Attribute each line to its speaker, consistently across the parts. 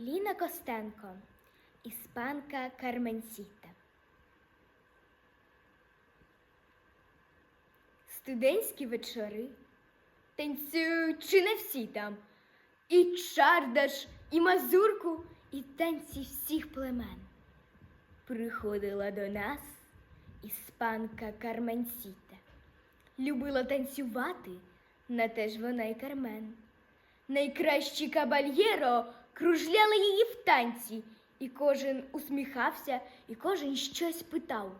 Speaker 1: Ліна Костенко, іспанка Карменсіта. Студентські вечори танцюють чи не всі там, і чардаш, і мазурку, і танці всіх племен. Приходила до нас іспанка Карменсіта. Любила танцювати, на те ж вона й Кармен. Найкращі кабальєро кружляли її в танці, і кожен усміхався, і кожен щось питав.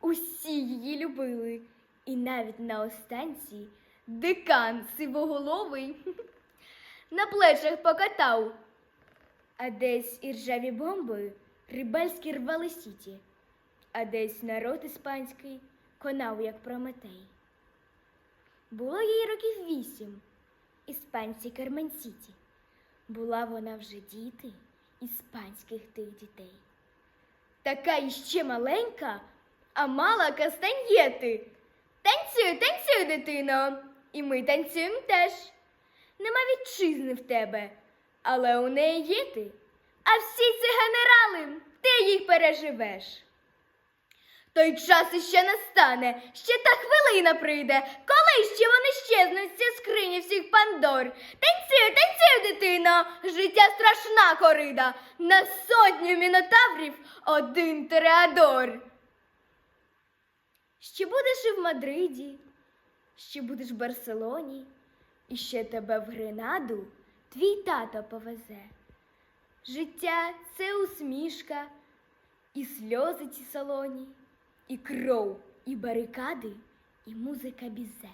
Speaker 1: Усі її любили, і навіть на останці декан сивоголовий на плечах покатав. А десь іржаві бомби рибальські рвали сіті, а десь народ іспанський конав, як Прометей. Було їй років вісім, іспанці Карменсіті. Була вона вже діти іспанських тих дітей. Така іще маленька, а мала кастаньєти. Танцюй, танцюй, дитино, і ми танцюємо теж. Нема вітчизни в тебе, але у неї є ти. А всі ці генерали, ти їх переживеш. Той час іще настане, ще та хвилина прийде, коли ще вони щезнуть з скрині всіх пандор. Танцюй, танцюй, дитино, життя страшна корида, на сотню мінотаврів один Тереадор. Ще будеш і в Мадриді, ще будеш в Барселоні, і ще тебе в Гренаду твій тато повезе. Життя це усмішка, і сльози ці солоні, і кров, і барикади, і музика бізе.